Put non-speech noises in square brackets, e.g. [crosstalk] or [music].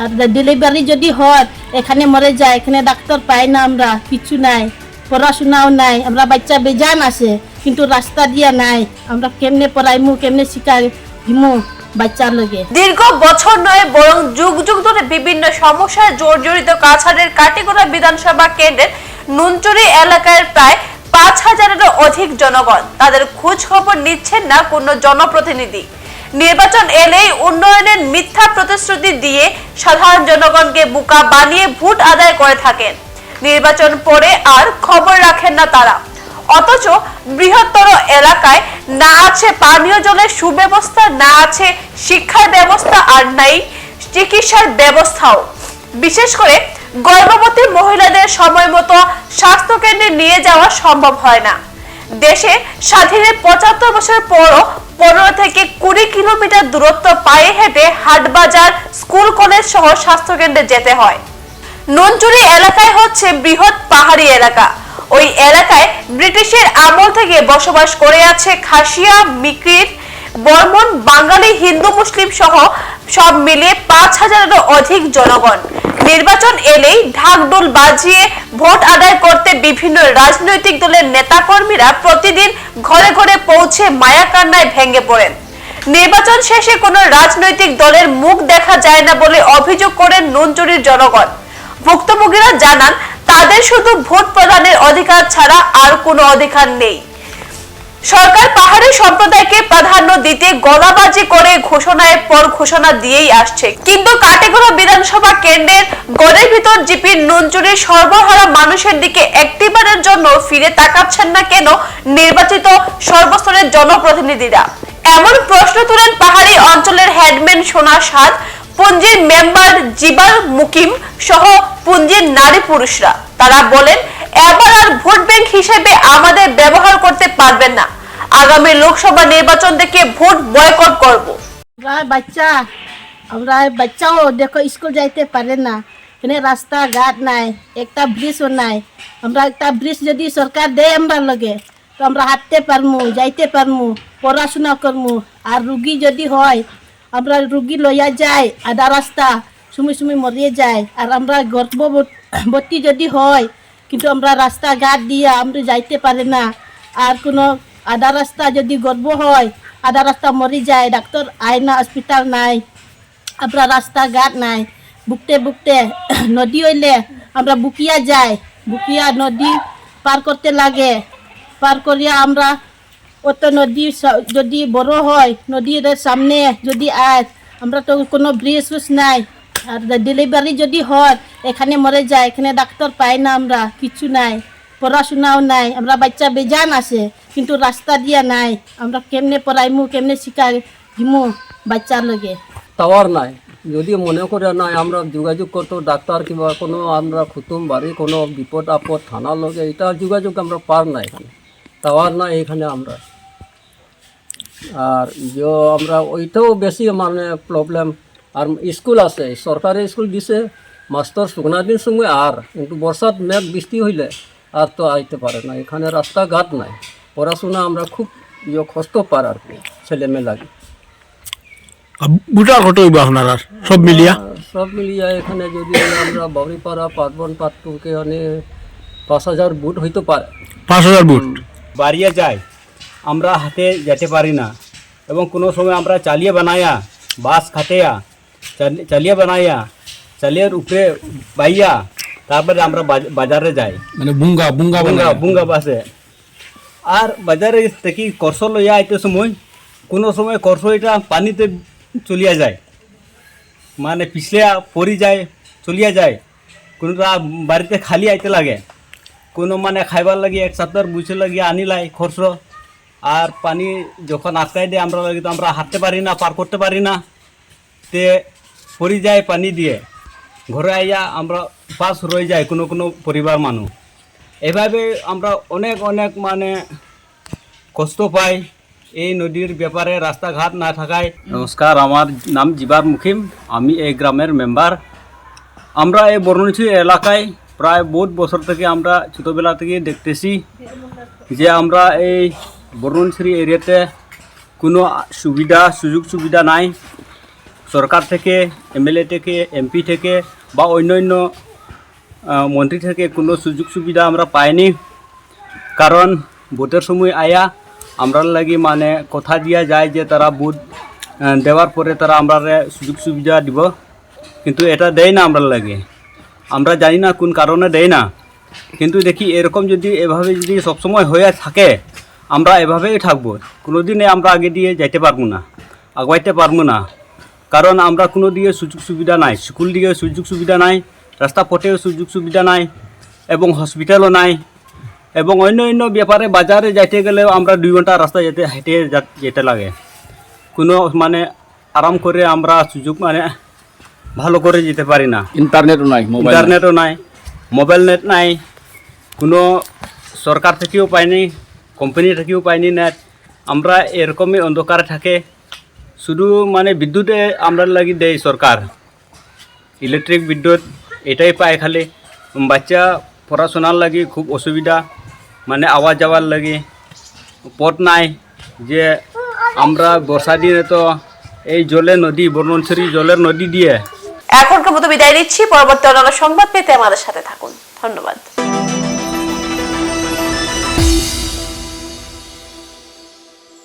আর delivery যদি হয়, এখানে মরে যায়, এখানে ডাক্তার পাই না আমরা, কিছু নাই, পড়াশোনাও নাই, আমরা বাচ্চা বেজান আছে, কিন্তু রাস্তা দিয়া নাই, আমরা কেমনে পড়াইমু, কেমনে শিখাই দিমু বাচ্চার লগে? দীর্ঘ বছর নয়, বরং যুগ যুগ ধরে বিভিন্ন সমস্যায় জর্জরিত কাছাড়ের কাটিগড়া বিধানসভা কেন্দ্রের নুনচুরি এলাকার প্রায় পাঁচ হাজারেরও অধিক জনগণ তাদের খোঁজ খবর নিচ্ছেন না কোনো জনপ্রতিনিধি। নির্বাচন এলেই উন্নয়নের মিথ্যা প্রতিশ্রুতি দিয়ে সাধারণ জনগণকে বোকা বানিয়ে ভোট আদায় করে থাকেন। নির্বাচন পরে আর খবর রাখেন না তারা। অথচ বৃহত্তর এলাকায় না আছে পানীয় জলের সুব্যবস্থা, না আছে শিক্ষার ব্যবস্থা আর নাই চিকিৎসার ব্যবস্থাও। বিশেষ করে গর্ভবতী মহিলাদের সময় মতো স্বাস্থ্যকেন্দ্রে নিয়ে যাওয়া সম্ভব হয় না। দেশে স্বাধীনের পঁচাত্তর বছর পরও পনেরো থেকে কুড়ি কিলোমিটার দূরত্ব পায়ে হেঁটে হাটবাজার, স্কুল, কলেজ সহ স্বাস্থ্যকেন্দ্রে যেতে হয়। নঞ্চুরি এলাকায় হচ্ছে বৃহৎ পাহাড়ি এলাকা। ওই এলাকায় ব্রিটিশের আমল থেকে বসবাস করে আছে খাসিয়া মিক্রির বর্মন, বাঙালি, হিন্দু, মুসলিম সহ সব মিলিয়ে পাঁচ হাজারেরও অধিক জনগণ। নির্বাচন এলেই ঢাকডোল বাজিয়ে ভোট আদায় করতে বিভিন্ন রাজনৈতিক দলের নেতাকর্মীরা প্রতিদিন ঘরে ঘরে পৌঁছে মায়াকান্নায় ভেঙে পড়েন। নির্বাচন শেষে কোনো রাজনৈতিক দলের মুখ দেখা যায় না বলে অভিযোগ করেন নুনচুরির জনগণ। ভুক্তভোগীরা জানান, তাদের শুধু ভোট প্রদানের অধিকার ছাড়া আর কোনো অধিকার নেই। সরকার পাহাড়ি সম্প্রদায়কে প্রাধান্য দিতে গলাবাজি করে ঘোষণায় পর ঘোষণা দিয়েই আসছে। কিন্তু কাটেগড়া বিধানসভা কেন্দ্রের গড়ের ভিতর জিপির নুনচুরির সর্বহারা মানুষের দিকে একটিবারের জন্য ফিরে তাকাচ্ছেন না কেন নির্বাচিত সর্বস্তরের জনপ্রতিনিধিরা? এমন প্রশ্ন তুলেন পাহাড়ি অঞ্চলের হেডম্যান সোনা সাদ, পুঞ্জির মেম্বার জিবার মুকিম সহ পুঞ্জির নারী পুরুষরা। তারা বলেন এবার আর ভোট ব্যাংক হিসেবে আমাদের ব্যবহার করতে পারবেন না। আগামী লোকসভা নির্বাচন থেকে ভোট বয়কট করব। বাচ্চা, আমরা বাচ্চাও দেখো স্কুল যাইতে পারে না। এখানে রাস্তা ঘাট নাই, একটা ব্রিজও নাই। আমরা একটা ব্রিজ যদি সরকার দেয় আমরা লগে, তো আমরা হাঁটতে পারমু, যাইতে পারমু, পড়াশোনা করমু। আর রুগী যদি হয়, আমরা রুগী লইয়া যাই, আধা রাস্তা, সুমি সুমি মরিয়ে যায়। আর আমরা গর্ভবতী যদি হয় কিন্তু আমরা রাস্তাঘাট দিয়ে আমরা যাইতে পারি না। আর কোনো আধা রাস্তা যদি গর্ব হয়, আধা রাস্তা মরি যায়, ডাক্তার আয় না হসপিটাল নাই, আমরা রাস্তাঘাট নাই। বুকতে বুকতে [clears throat] নদী হইলে আমরা বুকিয়া যাই বুকিয়া নদী পার করতে লাগে। পার করিয়া আমরা অত নদী যদি বড় হয়, নদীর সামনে যদি আয়, আমরা তো কোনো ব্রিজ নাই। আর ডেলিভারি যদি হয়, এখানে মরে যায়, এখানে ডাক্তার পাই না আমরা, কিছু নাই, পড়াশোনাও নাই, আমরা বাচ্চা বেজান আছে, কিন্তু রাস্তা দিয়া নাই, আমরা কেমনে পড়াইমু, কেমনে শিখাই দিমু বাচ্চার লগে? টাওয়ার নাই যদি মনে করে নাই, আমরা যোগাযোগ করতো, ডাক্তার কিংবা কোনো আমরা কুটুম বাড়ি, কোনো বিপদ আপদ থানার লগে, এটা যোগাযোগ আমরা পার না এখানে। টাওয়ার নাই এখানে আমরা। আর আমরা ওইটাও বেশি মানে প্রবলেম আর স্কুল আছে সরকারি স্কুল দিছে মাস্টার শুকনা দিন সময় আর কিন্তু বর্ষাত মেঘ বৃষ্টি হইলে আর তো আইতে পারে না এখানে রাস্তাঘাট নাই। পড়াশোনা আমরা খুব ইয়ে কষ্ট পার আর কি ছেলে মেয়ে লাগে বুটার কত হইব আপনার আর সব মিলিয়া? সব মিলিয়ে এখানে যদি আমরা বাবরিপাড়া পার্বন পাত্রকে মানে পাঁচ হাজার বুট হইতে পারে পাঁচ হাজার বুট? বাড়িয়ে যায় আমরা হাতে যেতে পারি না এবং কোনো সময় আমরা চালিয়ে বানায়া বাস খাটেয়া চালিয়ে বানাইয়া চালিয়ের উপরে বাইয়া তারপরে আমরা বাজারে যাই মানে বুঙ্গা বুঙ্গা বুঙ্গা বুঙ্গা বাসে আর বাজারে থেকে করস লইয়া আইতে সময় কোনো সময় করস এটা পানিতে চলিয়া যায় মানে পিছলিয়া পড়ি যায় চলিয়া যায় কোনোটা বাড়িতে খালি আইতে লাগে কোনো মানে খাইবার লাগি এক সপ্তাহ বুঝে লাগি আনিলাই খরচ আর পানি যখন আটকাই দেয় আমরা লাগি তো আমরা হাঁটতে পারি না পার করতে পারি না তে পড়ি যায় পানি দিয়ে। ঘরে আইয়া আমরা পাস রয়ে যায় কোনো কোনো পরিবার মানুষ এভাবে আমরা অনেক অনেক মানে কষ্ট পাই। এই নদীর ব্যাপারে রাস্তাঘাট না থাকায়। নমস্কার, আমার নাম জিবার মুখিম আমি এই গ্রামের মেম্বার। আমরা এই বর্ণিছি এলাকায় প্রায় বহুত বছর থেকে আমরা ছোটোবেলা থেকে দেখতেছি যে আমরা এই বর্ণশ্রী এরিয়াতে কোনো সুবিধা সুযোগ সুবিধা নাই। সরকার থেকে, এমএলএ থেকে, এমপি থেকে বা অন্য অন্য মন্ত্রী থেকে কোনো সুযোগ সুবিধা আমরা পাইনি। কারণ ভোটের সময় আয়া, আমরা লাগি মানে কথা দিয়া যায় যে তারা ভোট দেওয়ার পরে তারা আমরা সুযোগ সুবিধা দিব। কিন্তু এটা দেয় না আমরা লাগে। আমরা জানি না কোন কারণে দেয় না। কিন্তু দেখি এরকম যদি এভাবে যদি সবসময় হয়ে থাকে, আমরা এভাবেই থাকব। কোনোদিনে আমরা আগে দিয়ে যাইতে পারব না, আগাইতে পারব না। কারণ আমরা কোনো দিকে সুযোগ সুবিধা নাই স্কুল দিকে সুযোগ সুবিধা নাই রাস্তা পথেও সুযোগ সুবিধা নাই এবং হসপিটালও নাই এবং অন্য অন্য ব্যাপারে বাজারে যাইতে গেলেও আমরা দুই ঘণ্টা রাস্তা যেতে হেঁটে যেতে লাগে। কোনো মানে আরাম করে আমরা সুযোগ মানে ভালো করে যেতে পারি না। ইন্টারনেটও নাই মোবাইল ইন্টারনেটও নাই মোবাইল নেট নাই কোনো সরকার থেকেও পাইনি কোম্পানি থেকেও পাইনি নেট। আমরা এরকমই অন্ধকারে থাকে শুধু মানে বিদ্যুতে আমরা লাগি দেয় সরকার। ইলেকট্রিক বিদ্যুৎ, এটাই পায় খালি। বাচ্চা পড়াশোনার লাগি খুব অসুবিধা মানে আওয়া যাওয়ার লাগে। পথ নাই, যে আমরা বর্ষা দিনে তো এই জলে নদী বর্ণনছড়ি জলের নদী দিয়ে। এখনকার মতো বিদায় নিচ্ছি, পরবর্তী অন্যান্য সংবাদ পেতে আমাদের সাথে থাকুন। ধন্যবাদ।